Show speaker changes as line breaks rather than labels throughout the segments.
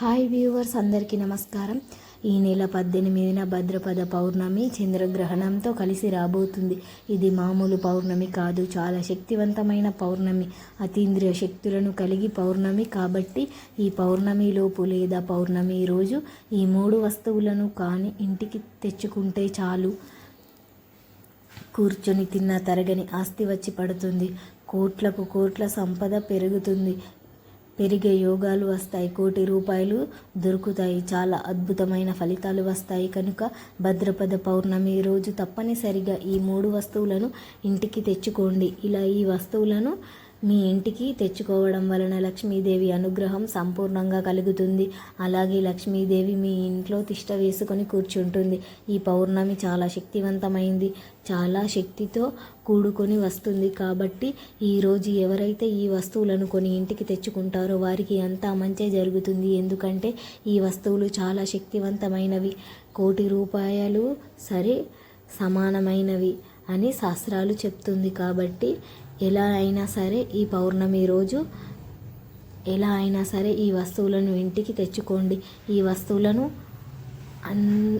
Hi viewers అందరికీ నమస్కారం. ఈ నెల పద్దెనిమిదిన భద్రపద పౌర్ణమి చంద్రగ్రహణంతో కలిసి రాబోతుంది. ఇది మామూలు పౌర్ణమి కాదు చాలా శక్తివంతమైన పౌర్ణమి. అతీంద్రియ శక్తులను కలిగి పౌర్ణమి కాబట్టి ఈ పౌర్ణమిలోపు లేదా పౌర్ణమి రోజు ఈ మూడు వస్తువులను కానీ ఇంటికి తెచ్చుకుంటే చాలు. కూర్చొని తిన్న తరగని ఆస్తి వచ్చి పడుతుంది. కోట్లకు కోట్ల సంపద పెరుగుతుంది. పెరిగే యోగాలు వస్తాయి. కోటి రూపాయలు దొరుకుతాయి. చాలా అద్భుతమైన ఫలితాలు వస్తాయి. కనుక భద్రపద పౌర్ణమి రోజు తప్పనిసరిగా ఈ మూడు వస్తువులను ఇంటికి తెచ్చుకోండి. ఇలా ఈ వస్తువులను మీ ఇంటికి తెచ్చుకోవడం వలన లక్ష్మీదేవి అనుగ్రహం సంపూర్ణంగా కలుగుతుంది. అలాగే లక్ష్మీదేవి మీ ఇంట్లో తిష్ట వేసుకొని కూర్చుంటుంది. ఈ పౌర్ణమి చాలా శక్తివంతమైంది. చాలా శక్తితో కూడుకొని వస్తుంది. కాబట్టి ఈరోజు ఎవరైతే ఈ వస్తువులను కొని ఇంటికి తెచ్చుకుంటారో వారికి అంతా మంచి జరుగుతుంది. ఎందుకంటే ఈ వస్తువులు చాలా శక్తివంతమైనవి. కోటి రూపాయలు సరే సమానమైనవి అని శాస్త్రాలు చెప్తుంది. కాబట్టి ఎలా అయినా సరే ఈ పౌర్ణమి రోజు ఎలా అయినా సరే ఈ వస్తువులను ఇంటికి తెచ్చుకోండి. ఈ వస్తువులను అన్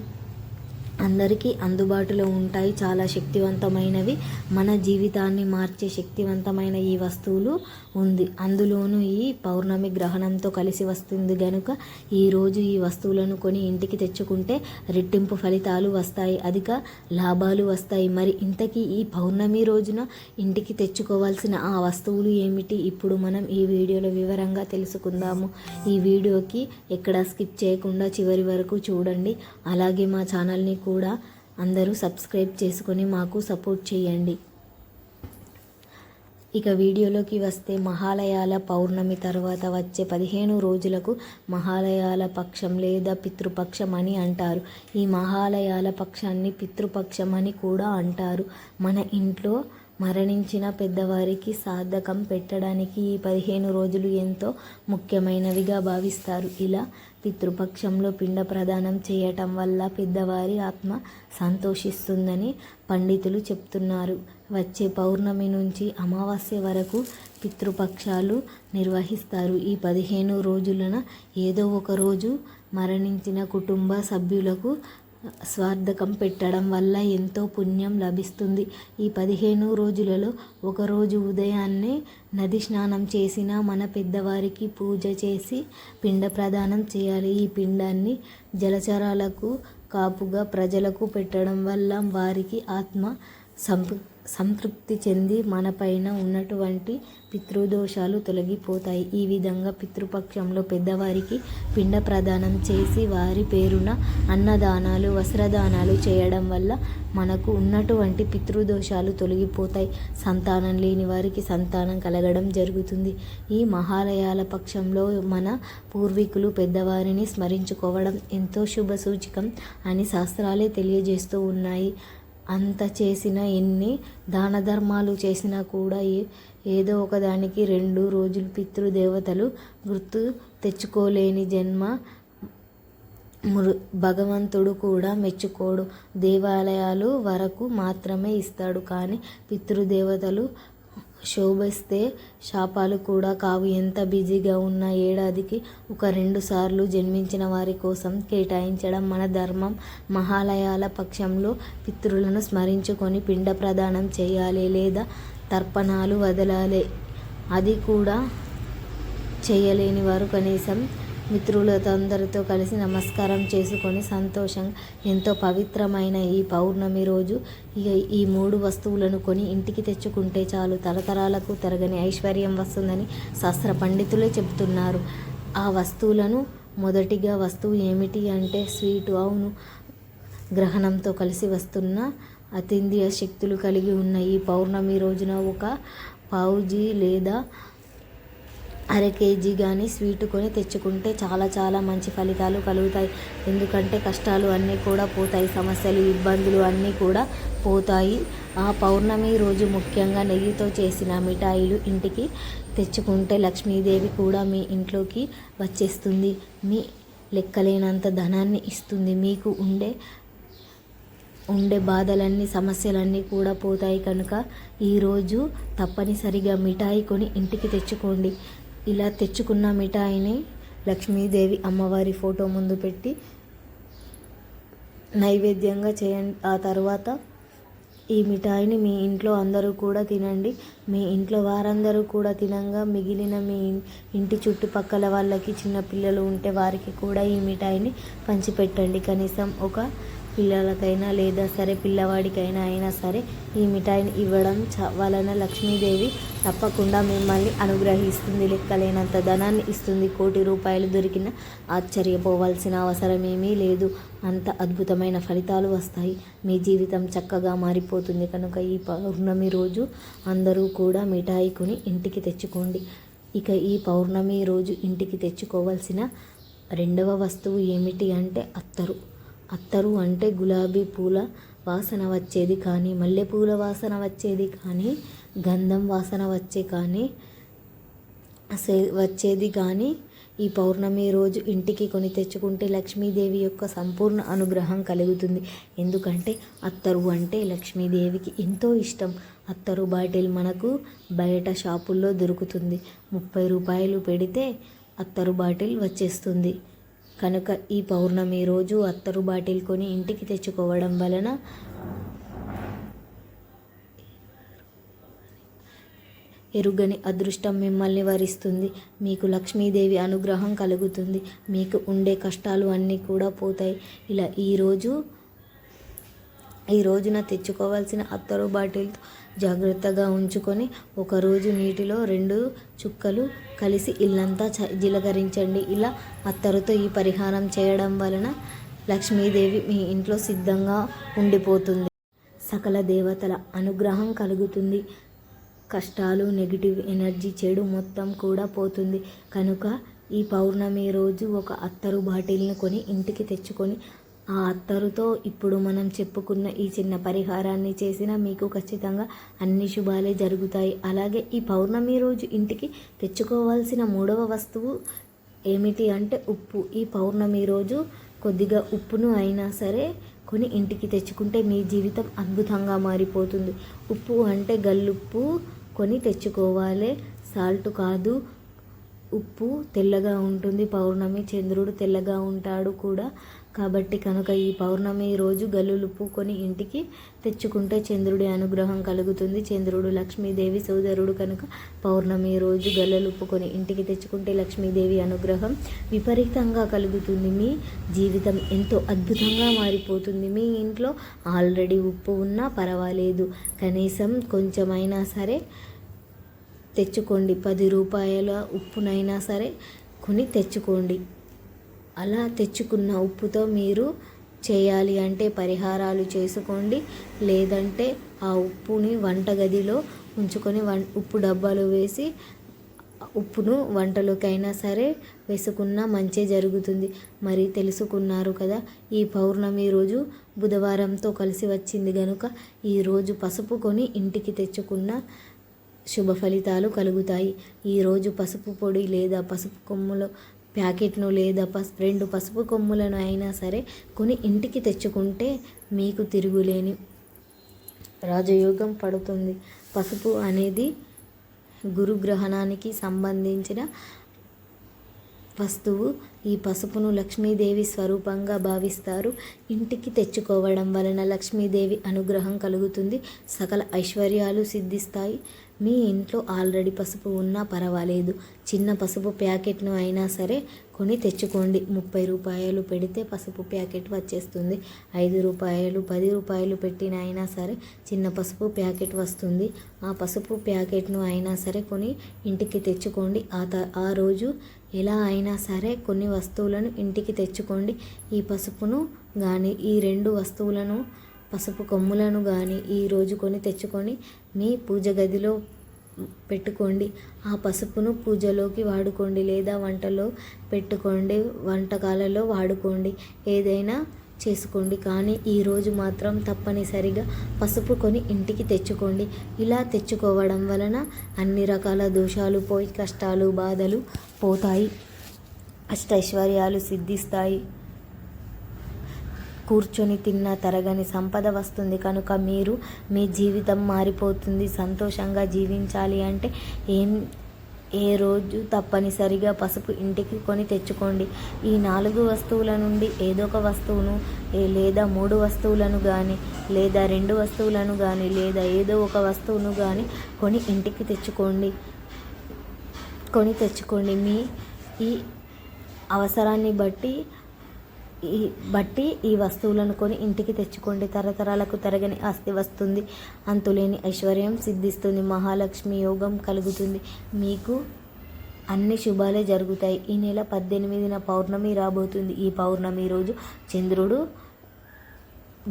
అందరికీ అందుబాటులో ఉంటాయి. చాలా శక్తివంతమైనవి. మన జీవితాన్ని మార్చే శక్తివంతమైన ఈ వస్తువులు ఉంది. అందులోనూ ఈ పౌర్ణమి గ్రహణంతో కలిసి వస్తుంది గనుక ఈరోజు ఈ వస్తువులను కొని ఇంటికి తెచ్చుకుంటే రెట్టింపు ఫలితాలు వస్తాయి. అధిక లాభాలు వస్తాయి. మరి ఇంతకీ ఈ పౌర్ణమి రోజున ఇంటికి తెచ్చుకోవాల్సిన ఆ వస్తువులు ఏమిటి? ఇప్పుడు మనం ఈ వీడియోలో వివరంగా తెలుసుకుందాము. ఈ వీడియోకి ఎక్కడ స్కిప్ చేయకుండా చివరి వరకు చూడండి. అలాగే మా ఛానల్ని కూడా కూడా అందరూ సబ్స్క్రైబ్ చేసుకొని మాకు సపోర్ట్ చేయండి. ఇక వీడియోలోకి వస్తే మహాలయాల పౌర్ణమి తర్వాత వచ్చే పదిహేను రోజులకు మహాలయాల పక్షం లేదా పితృపక్షం అని అంటారు. ఈ మహాలయాల పక్షాన్ని పితృపక్షం అని కూడా అంటారు. మన ఇంట్లో మరణించిన పెద్దవారికి సాధకం పెట్టడానికి ఈ పదిహేను రోజులు ఎంతో ముఖ్యమైనవిగా భావిస్తారు. ఇలా పితృపక్షంలో పిండ ప్రదానం చేయటం వల్ల పెద్దవారి ఆత్మ సంతోషిస్తుందని పండితులు చెప్తున్నారు. వచ్చే పౌర్ణమి నుంచి అమావాస్య వరకు పితృపక్షాలు నిర్వహిస్తారు. ఈ పదిహేను రోజులన ఏదో ఒక రోజు మరణించిన కుటుంబ సభ్యులకు స్వార్థకం పెట్టడం వల్ల ఎంతో పుణ్యం లభిస్తుంది. ఈ పదిహేను రోజులలో ఒకరోజు ఉదయాన్నే నది స్నానం చేసిన మన పెద్దవారికి పూజ చేసి పిండ ప్రదానం చేయాలి. ఈ పిండాన్ని జలచరాలకు కాపుగా ప్రజలకు పెట్టడం వల్ల వారికి ఆత్మ సంపు సంతృప్తి చెంది మనపైన ఉన్నటువంటి పితృదోషాలు తొలగిపోతాయి. ఈ విధంగా పితృపక్షంలో పెద్దవారికి పిండ ప్రదానం చేసి వారి పేరున అన్నదానాలు వస్త్రదానాలు చేయడం వల్ల మనకు ఉన్నటువంటి పితృదోషాలు తొలగిపోతాయి. సంతానం లేని వారికి సంతానం కలగడం జరుగుతుంది. ఈ మహాలయాల పక్షంలో మన పూర్వీకులు పెద్దవారిని స్మరించుకోవడం ఎంతో శుభ సూచకం అని శాస్త్రాలే తెలియజేస్తూ ఉన్నాయి. అంత చేసిన ఎన్ని దాన ధర్మాలు చేసినా కూడా ఏ ఏదో ఒకదానికి రెండు రోజులు పితృదేవతలు గుర్తు తెచ్చుకోలేని జన్మ మృ భగవంతుడు కూడా మెచ్చుకోడు. దేవాలయాలు వరకు మాత్రమే ఇస్తాడు. కానీ పితృదేవతలు శోభిస్తే శాపాలు కూడా కావు. ఎంత బిజీగా ఉన్న ఏడాదికి ఒక రెండు సార్లు జన్మించిన వారి కోసం కేటాయించడం మన ధర్మం. మహాలయాల పక్షంలో పితృలను స్మరించుకొని పిండ ప్రదానం చేయాలి లేదా తర్పణాలు వదలాలి. అది కూడా చేయలేని వారు కనీసం మిత్రులతో అందరితో కలిసి నమస్కారం చేసుకొని సంతోషంగా ఎంతో పవిత్రమైన ఈ పౌర్ణమి రోజు ఇక ఈ మూడు వస్తువులను కొని ఇంటికి తెచ్చుకుంటే చాలు తరతరాలకు తరగని ఐశ్వర్యం వస్తుందని శాస్త్ర పండితులే చెబుతున్నారు. ఆ వస్తువులను మొదటిగా వస్తువు ఏమిటి అంటే స్వీటు. అవును గ్రహణంతో కలిసి వస్తున్న అతీంద్రియ శక్తులు కలిగి ఉన్న ఈ పౌర్ణమి రోజున ఒక పావుజీ లేదా అర కేజీ కానీ స్వీట్ కొని తెచ్చుకుంటే చాలా చాలా మంచి ఫలితాలు కలుగుతాయి. ఎందుకంటే కష్టాలు అన్నీ కూడా పోతాయి సమస్యలు ఇబ్బందులు అన్నీ కూడా పోతాయి. ఆ పౌర్ణమి రోజు ముఖ్యంగా నెయ్యితో చేసిన మిఠాయిలు ఇంటికి తెచ్చుకుంటే లక్ష్మీదేవి కూడా మీ ఇంట్లోకి వచ్చేస్తుంది. మీ లెక్కలేనంత ధనాన్ని ఇస్తుంది. మీకు ఉండే ఉండే బాధలన్నీ సమస్యలన్నీ కూడా పోతాయి కనుక ఈరోజు తప్పనిసరిగా మిఠాయి కొని ఇంటికి తెచ్చుకోండి. ఇలా తెచ్చుకున్న మిఠాయిని లక్ష్మీదేవి అమ్మవారి ఫోటో ముందు పెట్టి నైవేద్యంగా చేయండి. ఆ తర్వాత ఈ మిఠాయిని మీ ఇంట్లో అందరూ కూడా తినండి. మీ ఇంట్లో వారందరూ కూడా తినంగా. మిగిలిన మీ ఇంటి చుట్టుపక్కల వాళ్ళకి చిన్న పిల్లలు ఉంటే వారికి కూడా ఈ మిఠాయిని పంచిపెట్టండి. కనీసం ఒక పిల్లలకైనా లేదా సరే పిల్లవాడికైనా అయినా సరే ఈ మిఠాయిని ఇవ్వడం చ వలన లక్ష్మీదేవి తప్పకుండా మిమ్మల్ని అనుగ్రహిస్తుంది. లెక్కలేనంత ధనాన్ని ఇస్తుంది. కోటి రూపాయలు దొరికిన ఆశ్చర్యపోవాల్సిన అవసరమేమీ లేదు. అంత అద్భుతమైన ఫలితాలు వస్తాయి. మీ జీవితం చక్కగా మారిపోతుంది కనుక ఈ పౌర్ణమి రోజు అందరూ కూడా మిఠాయి కొని ఇంటికి తెచ్చుకోండి. ఇక ఈ పౌర్ణమి రోజు ఇంటికి తెచ్చుకోవాల్సిన రెండవ వస్తువు ఏమిటి అంటే అత్తరు. అత్తరు అంటే గులాబీ పూల వాసన వచ్చేది కానీ మల్లెపూల వాసన వచ్చేది కానీ గంధం వాసన వచ్చే కానీ సే వచ్చేది కానీ ఈ పౌర్ణమి రోజు ఇంటికి కొని తెచ్చుకుంటే లక్ష్మీదేవి యొక్క సంపూర్ణ అనుగ్రహం కలుగుతుంది. ఎందుకంటే అత్తరు అంటే లక్ష్మీదేవికి ఎంతో ఇష్టం. అత్తరు బాటిల్ మనకు బయట షాపుల్లో దొరుకుతుంది. ముప్పై రూపాయలు పెడితే అత్తరు బాటిల్ వచ్చేస్తుంది. కనుక ఈ పౌర్ణమి రోజు అత్తరు బాటిల్ కొని ఇంటికి తెచ్చుకోవడం వలన ఎరుగని అదృష్టం మిమ్మల్ని వరిస్తుంది. మీకు లక్ష్మీదేవి అనుగ్రహం కలుగుతుంది. మీకు ఉండే కష్టాలు అన్నీ కూడా పోతాయి. ఇలా ఈరోజు ఈ రోజున తెచ్చుకోవాల్సిన అత్తరు బాటిల్తో జాగ్రత్తగా ఉంచుకొని ఒకరోజు నీటిలో రెండు చుక్కలు కలిసి ఇల్లంతా చ జిలకరించండి. ఇలా అత్తరుతో ఈ పరిహారం చేయడం వలన లక్ష్మీదేవి మీ ఇంట్లో సిద్ధంగా ఉండిపోతుంది. సకల దేవతల అనుగ్రహం కలుగుతుంది. కష్టాలు నెగిటివ్ ఎనర్జీ చెడు మొత్తం కూడా పోతుంది. కనుక ఈ పౌర్ణమి రోజు ఒక అత్తరు బాటిల్ని కొని ఇంటికి తెచ్చుకొని ఆ అత్తరుతో ఇప్పుడు మనం చెప్పుకున్న ఈ చిన్న పరిహారాన్ని చేసినా మీకు ఖచ్చితంగా అన్ని శుభాలే జరుగుతాయి. అలాగే ఈ పౌర్ణమి రోజు ఇంటికి తెచ్చుకోవాల్సిన మూడవ వస్తువు ఏమిటి అంటే ఉప్పు. ఈ పౌర్ణమి రోజు కొద్దిగా ఉప్పును అయినా సరే కొని ఇంటికి తెచ్చుకుంటే మీ జీవితం అద్భుతంగా మారిపోతుంది. ఉప్పు అంటే గల్లుప్పు కొని తెచ్చుకోవాలి. సాల్ట్ కాదు ఉప్పు తెల్లగా ఉంటుంది. పౌర్ణమి చంద్రుడు తెల్లగా ఉంటాడు కూడా. కాబట్టి కనుక ఈ పౌర్ణమి రోజు గల్లులు పూకొని ఇంటికి తెచ్చుకుంటే చంద్రుడి అనుగ్రహం కలుగుతుంది. చంద్రుడు లక్ష్మీదేవి సోదరుడు కనుక పౌర్ణమి రోజు గల్లలు కొని ఇంటికి తెచ్చుకుంటే లక్ష్మీదేవి అనుగ్రహం విపరీతంగా కలుగుతుంది. మీ జీవితం ఎంతో అద్భుతంగా మారిపోతుంది. మీ ఇంట్లో ఆల్రెడీ ఉప్పు ఉన్నా పర్వాలేదు. కనీసం కొంచెమైనా సరే తెచ్చుకోండి. పది రూపాయల ఉప్పునైనా సరే కొని తెచ్చుకోండి. అలా తెచ్చుకున్న ఉప్పుతో మీరు చేయాలి అంటే పరిహారాలు చేసుకోండి. లేదంటే ఆ ఉప్పుని వంటగదిలో ఉంచుకొని వం ఉప్పు డబ్బాలు వేసి ఉప్పును వంటలోకైనా సరే వేసుకున్న మంచి జరుగుతుంది. మరి తెలుసుకున్నారు కదా ఈ పౌర్ణమి రోజు బుధవారంతో కలిసి వచ్చింది కనుక ఈరోజు పసుపు కొని ఇంటికి తెచ్చుకున్న శుభ ఫలితాలు కలుగుతాయి ఈరోజు పసుపు పొడి లేదా పసుపు కొమ్ములో ప్యాకెట్ను లేదా పసు రెండు పసుపు కొమ్ములను అయినా సరే కొని ఇంటికి తెచ్చుకుంటే మీకు తిరుగులేని రాజయోగం పడుతుంది. పసుపు అనేది గురుగ్రహణానికి సంబంధించిన వస్తువు ఈ పసుపును లక్ష్మీదేవి స్వరూపంగా భావిస్తారు. ఇంటికి తెచ్చుకోవడం వలన లక్ష్మీదేవి అనుగ్రహం కలుగుతుంది. సకల ఐశ్వర్యాలు సిద్ధిస్తాయి. మీ ఇంట్లో ఆల్రెడీ పసుపు ఉన్నా పర్వాలేదు. చిన్న పసుపు ప్యాకెట్ను అయినా సరే కొని తెచ్చుకోండి. ముప్పై రూపాయలు పెడితే పసుపు ప్యాకెట్ వచ్చేస్తుంది. ఐదు రూపాయలు పది రూపాయలు పెట్టిన అయినా సరే చిన్న పసుపు ప్యాకెట్ వస్తుంది. ఆ పసుపు ప్యాకెట్ను అయినా సరే కొని ఇంటికి తెచ్చుకోండి. ఆ త ఆ రోజు ఎలా అయినా సరే కొన్ని వస్తువులను ఇంటికి తెచ్చుకోండి. ఈ పసుపును కానీ ఈ రెండు వస్తువులను పసుపు కొమ్ములను కానీ ఈరోజు కొని తెచ్చుకొని మీ పూజ గదిలో పెట్టుకోండి. ఆ పసుపును పూజలోకి వాడుకోండి లేదా వంటలో పెట్టుకోండి వంటకాలలో వాడుకోండి. ఏదైనా చేసుకోండి. కానీ ఈరోజు మాత్రం తప్పనిసరిగా పసుపు కొని ఇంటికి తెచ్చుకోండి. ఇలా తెచ్చుకోవడం వలన అన్ని రకాల దోషాలు పోయి కష్టాలు బాధలు పోతాయి. అష్టైశ్వర్యాలు సిద్ధిస్తాయి. కూర్చొని తిన్న తరగని సంపద వస్తుంది. కనుక మీరు మీ జీవితం మారిపోతుంది. సంతోషంగా జీవించాలి అంటే ఏం ఏ రోజు తప్పనిసరిగా పసుపు ఇంటికి కొని తెచ్చుకోండి. ఈ నాలుగు వస్తువుల నుండి ఏదో ఒక వస్తువును లేదా మూడు వస్తువులను కానీ లేదా రెండు వస్తువులను కానీ లేదా ఏదో ఒక వస్తువును కానీ కొని ఇంటికి తెచ్చుకోండి. కొని తెచ్చుకోండి. మీ ఈ అవసరాన్ని బట్టి ఈ బట్టి ఈ వస్తువులను కొని ఇంటికి తెచ్చుకోండి. తరతరాలకు తరగని ఆస్తి వస్తుంది. అంతులేని ఐశ్వర్యం సిద్ధిస్తుంది. మహాలక్ష్మి యోగం కలుగుతుంది. మీకు అన్ని శుభాలే జరుగుతాయి. ఈ నెల పద్దెనిమిదిన పౌర్ణమి రాబోతుంది. ఈ పౌర్ణమి రోజు చంద్రుడు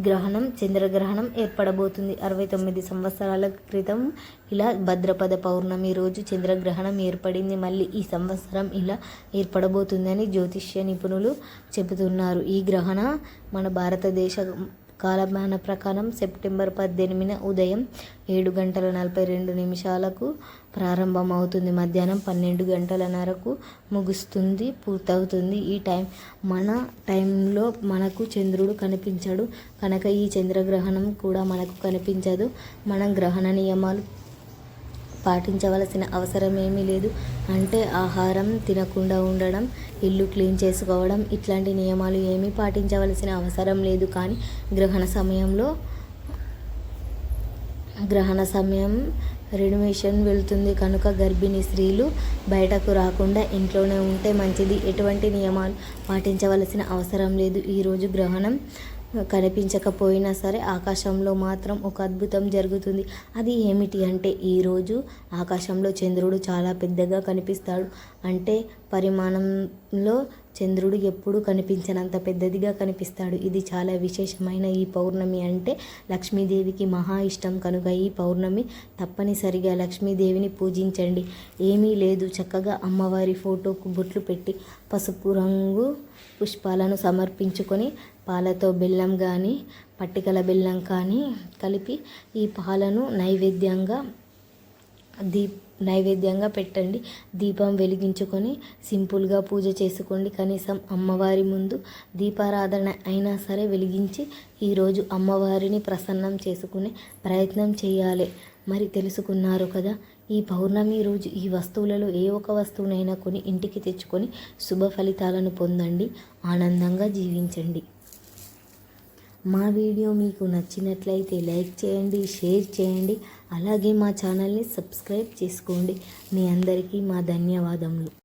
గ్రహణం చంద్రగ్రహణం ఏర్పడబోతుంది. అరవై తొమ్మిది సంవత్సరాల క్రితం ఇలా భద్రపద పౌర్ణమి రోజు చంద్రగ్రహణం ఏర్పడింది. మళ్ళీ ఈ సంవత్సరం ఇలా ఏర్పడబోతుందని జ్యోతిష్య నిపుణులు చెబుతున్నారు. ఈ గ్రహణ మన భారతదేశ కాలమాన ప్రకారం సెప్టెంబర్ పద్దెనిమిదిన ఉదయం ఏడు గంటల నలభై రెండు నిమిషాలకు ప్రారంభమవుతుంది. మధ్యాహ్నం పన్నెండు గంటలన్నరకు ముగుస్తుంది పూర్తవుతుంది. ఈ టైం మన టైంలో మనకు చంద్రుడు కనిపించడు. కనుక ఈ చంద్రగ్రహణం కూడా మనకు కనిపించదు. మనం గ్రహణ నియమాలు పాటించవలసిన అవసరం ఏమీ లేదు. అంటే ఆహారం తినకుండా ఉండడం ఇల్లు క్లీన్ చేసుకోవడం ఇట్లాంటి నియమాలు ఏమీ పాటించవలసిన అవసరం లేదు. కానీ గ్రహణ సమయంలో గ్రహణ సమయం రెడిమేషన్ వెళ్తుంది. కనుక గర్భిణీ స్త్రీలు బయటకు రాకుండా ఇంట్లోనే ఉంటే మంచిది. ఎటువంటి నియమాలు పాటించవలసిన అవసరం లేదు. ఈరోజు గ్రహణం కనిపించకపోయినా సరే ఆకాశంలో మాత్రం ఒక అద్భుతం జరుగుతుంది. అది ఏమిటి అంటే ఈరోజు ఆకాశంలో చంద్రుడు చాలా పెద్దగా కనిపిస్తాడు. అంటే పరిమాణంలో చంద్రుడు ఎప్పుడూ కనిపించనంత పెద్దదిగా కనిపిస్తాడు. ఇది చాలా విశేషమైన ఈ పౌర్ణమి అంటే లక్ష్మీదేవికి మహా ఇష్టం కనుక ఈ పౌర్ణమి తప్పనిసరిగా లక్ష్మీదేవిని పూజించండి. ఏమీ లేదు. చక్కగా అమ్మవారి ఫోటోకు బొట్లు పెట్టి పసుపు రంగు పుష్పాలను సమర్పించుకొని పాలతో బెల్లం కానీ పట్టికల బెల్లం కానీ కలిపి ఈ పాలను నైవేద్యంగా దీప్ నైవేద్యంగా పెట్టండి. దీపం వెలిగించుకొని సింపుల్గా పూజ చేసుకోండి. కనీసం అమ్మవారి ముందు దీపారాధన అయినా సరే వెలిగించి ఈరోజు అమ్మవారిని ప్రసన్నం చేసుకునే ప్రయత్నం చేయాలి. మరి తెలుసుకున్నారు కదా ఈ పౌర్ణమి రోజు ఈ వస్తువులలో ఏ ఒక వస్తువునైనా కొని ఇంటికి తెచ్చుకొని శుభ ఫలితాలను పొందండి. ఆనందంగా జీవించండి. మా వీడియో మీకు నచ్చినట్లయితే లైక్ చేయండి షేర్ చేయండి అలాగే మా ఛానల్ని సబ్స్క్రైబ్ చేసుకోండి. మీ అందరికీ మా ధన్యవాదములు.